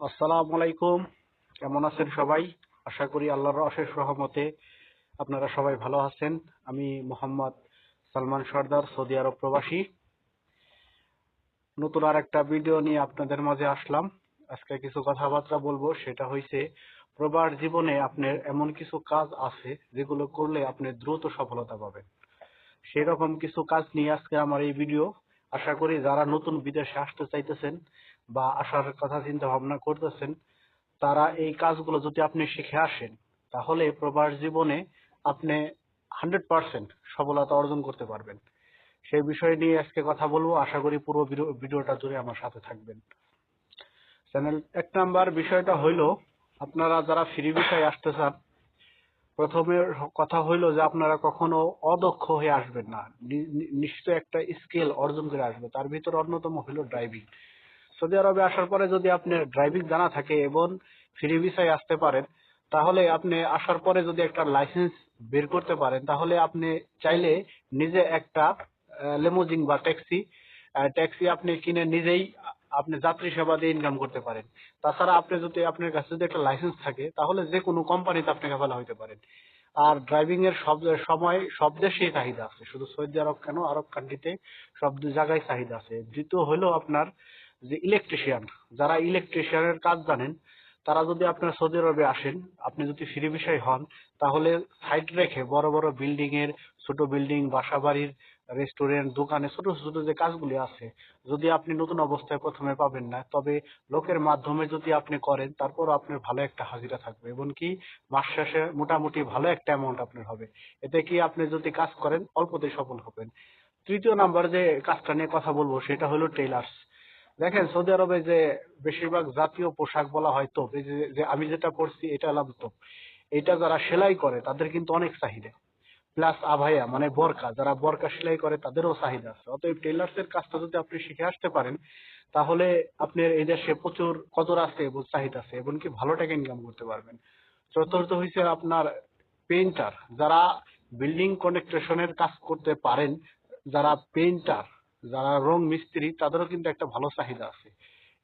আসসালামু আলাইকুম। কেমন আছেন সবাই? আশা করি আল্লাহর অশেষ রহমতে আপনারা সবাই ভালো আছেন। আমি মোহাম্মদ সালমান সর্দার, সৌদি আরব প্রবাসী। নতুন আর একটা ভিডিও নিয়ে আপনাদের মাঝে আসলাম। আজকে কিছু কথাবার্তা বলব। সেটা হইছে, প্রবাস জীবনে আপনার এমন কিছু কাজ আছে যেগুলো করলে আপনি দ্রুত সফলতা পাবেন। সেরকম কিছু কাজ নিয়ে আজকে আমার এই ভিডিও। আশা করি যারা নতুন বিদেশে আসতে চাইতেছেন বা আসার কথা চিন্তা ভাবনা করতেছেন, তারা এই কাজগুলো যদি আপনি শিখে আসেন, তাহলে প্রবাস জীবনে আপনি হান্ড্রেড পার্সেন্ট সফলতা অর্জন করতে পারবেন। সেই বিষয় নিয়ে আজকে কথা বলব। আশা করি পুরো ভিডিওটা জুড়ে আমার সাথে থাকবেন। চ্যানেল এক নাম্বার বিষয়টা হইল, আপনারা যারা ফ্রি বিষয়ে আসতে চান প্রথমে কথা হইল যে আপনারা কখনো অদক্ষ হয়ে আসবেন না। নিশ্চয় একটা স্কিল অর্জন করে আসবে। তার ভিতরে অন্যতম হইল ড্রাইভিং সৌদি আরবে আসার পরে যদি আপনার ড্রাইভিং জানা থাকে এবং ফ্রি ভিসায় আসতে পারেন, তাহলে আপনি আসার পরে যদি একটা লাইসেন্স বের করতে পারেন, তাহলে আপনি চাইলে নিজে একটা লেমোজিং বা ট্যাক্সি ট্যাক্সি আপনি কিনে নিজেই আপনি যাত্রী সেবা দিয়ে ইনকাম করতে পারেন। তাছাড়া আপনি যদি আপনার কাছে যদি একটা লাইসেন্স থাকে, তাহলে যে কোনো কোম্পানিতে আপনি ফেলা হইতে পারেন আর ড্রাইভিং এর সব সময়, সব দেশেই চাহিদা আছে। শুধু সৌদি আরব কেন? আরব কান্ট্রিতে সব জায়গায় চাহিদা আছে। দ্বিতীয় হলো আপনার যে ইলেকট্রিশিয়ান যারা ইলেকট্রিশিয়ানের কাজ জানেন তারা যদি আপনার সৌদি আরবে আসেন, আপনি যদি ফ্রি বিষয় হন, তাহলে সাইড রেখে বড় বড় বিল্ডিং এর, ছোট বিল্ডিং বাসা বাড়ির রেস্টুরেন্ট দোকানে ছোট ছোট যে কাজগুলি আছে, যদি আপনি নতুন অবস্থায় প্রথমে পাবেন না, তবে লোকের মাধ্যমে যদি আপনি করেন তারপর আপনার ভালো একটা হাজিরা থাকবে। এবং কি মাস শেষে মোটামুটি ভালো একটা অ্যামাউন্ট আপনার হবে। এতে কি আপনি যদি কাজ করেন, অল্পতেই সফল হবেন। তৃতীয় নাম্বার যে কাজটা নিয়ে কথা বলব, সেটা হলো টেলার্স দেখেন সৌদি আরবে যে বেশিরভাগ জাতীয় পোশাক বলা হয় তো এই যে- আমি যেটা পড়ছি এটা হলাম তো এটা যারা সেলাই করে তাদের কিন্তু অনেক চাহিদা। প্লাস আভাইয়া মানে বরকা, যারা বরকা সেলাই করে তাদেরও চাহিদা আছে। অতএব টেলার্স এর কাজটা যদি আপনি শিখে আসতে পারেন, তাহলে আপনার এই দেশে প্রচুর কদর আছে এবং চাহিদা আছে এবং কি ভালো টাকা ইনকাম করতে পারবেন। চতুর্থ হয়েছে আপনার পেইন্টার যারা বিল্ডিং কনেকট্রেশনের কাজ করতে পারেন, যারা পেইন্টার যারা রং মিস্ত্রি, তাদেরও কিন্তু একটা ভালো চাহিদা আছে।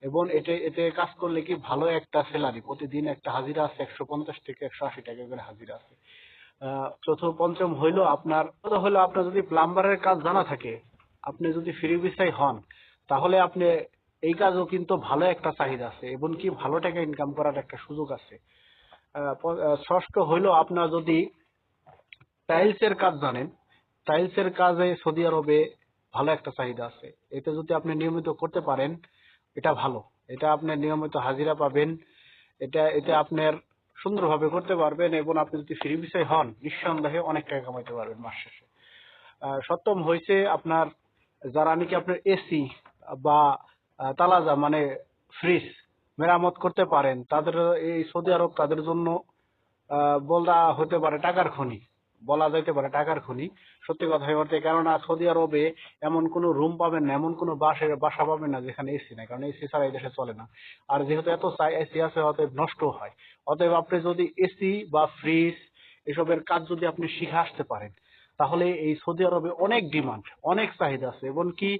এবং এতে এতে কাজ করলে কি ভালো একটা স্যালারি প্রতিদিন একটা হাজিরা আছে একশো পঞ্চাশ থেকে একশো আশি টাকা করে হাজিরা আছে। চতুর্থ, পঞ্চম হইল আপনার হইল আপনার যদি প্লাম্বারের কাজ জানা থাকে, আপনি যদি ফ্রি ভিসায় হন, তাহলে আপনি এই কাজও কিন্তু ভালো একটা চাহিদা আছে, এবং কি ভালো টাকা ইনকাম করার একটা সুযোগ আছে। ষষ্ঠ হইল আপনার যদি টাইলস এর কাজ জানেন টাইলস এর কাজে সৌদি আরবে ভালো একটা চাহিদা আছে। এটা যদি আপনি নিয়মিত করতে পারেন, এটা ভালো। এটা আপনি নিয়মিত হাজিরা পাবেন। এটা এটা আপনার সুন্দরভাবে করতে পারবেন এবং আপনি যদি ফ্রি বিষয় হন, নিঃসন্দেহে অনেক টাকা কামাইতে পারবেন মাস শেষে। সপ্তম হয়েছে আপনার যারা নাকি আপনার এসি বা তালাজা মানে ফ্রিজ মেরামত করতে পারেন, তাদের এই সৌদি আরব তাদের জন্য বলা হতে পারে টাকার খনি। বলা যাইতে পারে টাকার খনি। সত্যি কথা বলতে কেননা সৌদি আরবে এমন কোনো রুম পাবেন না, এমন কোনো বাসে, বাসা পাবেন না যেখানে এসি নাই, কারণ এসি ছাড়া এই দেশে চলে না। আর যেহেতু এত এসি আছে, অতএব নষ্ট হয়। অতএব আপনি যদি এসি বা ফ্রিজ এসবের কাজ যদি আপনি শিখে আসতে পারেন, তাহলে এই সৌদি আরবে অনেক ডিমান্ড অনেক চাহিদা আছে এবং কি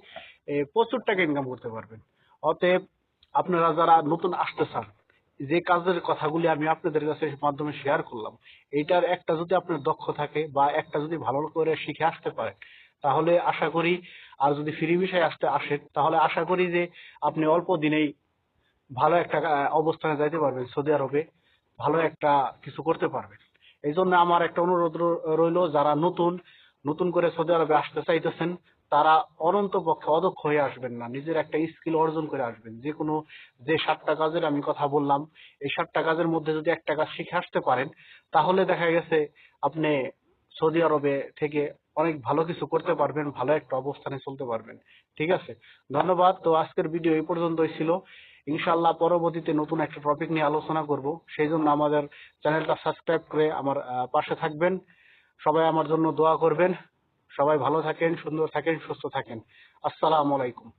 প্রচুর টাকা ইনকাম করতে পারবেন। অতএব আপনারা যারা নতুন আসতে চান যে কাজের কথাগুলি আমি আপনাদের কাছে মাধ্যমে শেয়ার করলাম, এইটার একটা যদি আপনার দক্ষ থাকে বা একটা যদি ভালো করে শিখে আসতে পারেন তাহলে আশা করি আর যদি ফ্রি বিষয়ে আসতে আসেন তাহলে আশা করি যে আপনি অল্প দিনেই ভালো একটা অবস্থানে যাইতে পারবেন, সৌদি আরবে ভালো একটা কিছু করতে পারবেন। এই জন্য আমার একটা অনুরোধ রইল, যারা নতুন নতুন করে সৌদি আরবে আসতে চাইতেছেন, তারা অনন্ত পক্ষে অদক্ষ হয়ে আসবেন না। নিজের একটা স্কিল অর্জন করে আসবেন। যে কোনো যে সাতটা কাজের আমি কথা বললাম, এই সাতটা কাজের মধ্যে যদি একটা কাজ শিখে আসতে পারেন, তাহলে দেখা গেছে আপনি সৌদি আরবে থেকে অনেক ভালো কিছু করতে পারবেন, ভালো একটা অবস্থানে চলতে পারবেন। ঠিক আছে? ধন্যবাদ। তো আজকের ভিডিও এই পর্যন্তই ছিল। ইনশাল্লাহ পরবর্তীতে নতুন একটা টপিক নিয়ে আলোচনা করব। সেই জন্য আমাদের চ্যানেলটা সাবস্ক্রাইব করে আমার পাশে থাকবেন। সবাই আমার জন্য দোয়া করবেন। সবাই ভালো থাকেন সুন্দর থাকেন সুস্থ থাকেন। আসসালামু আলাইকুম।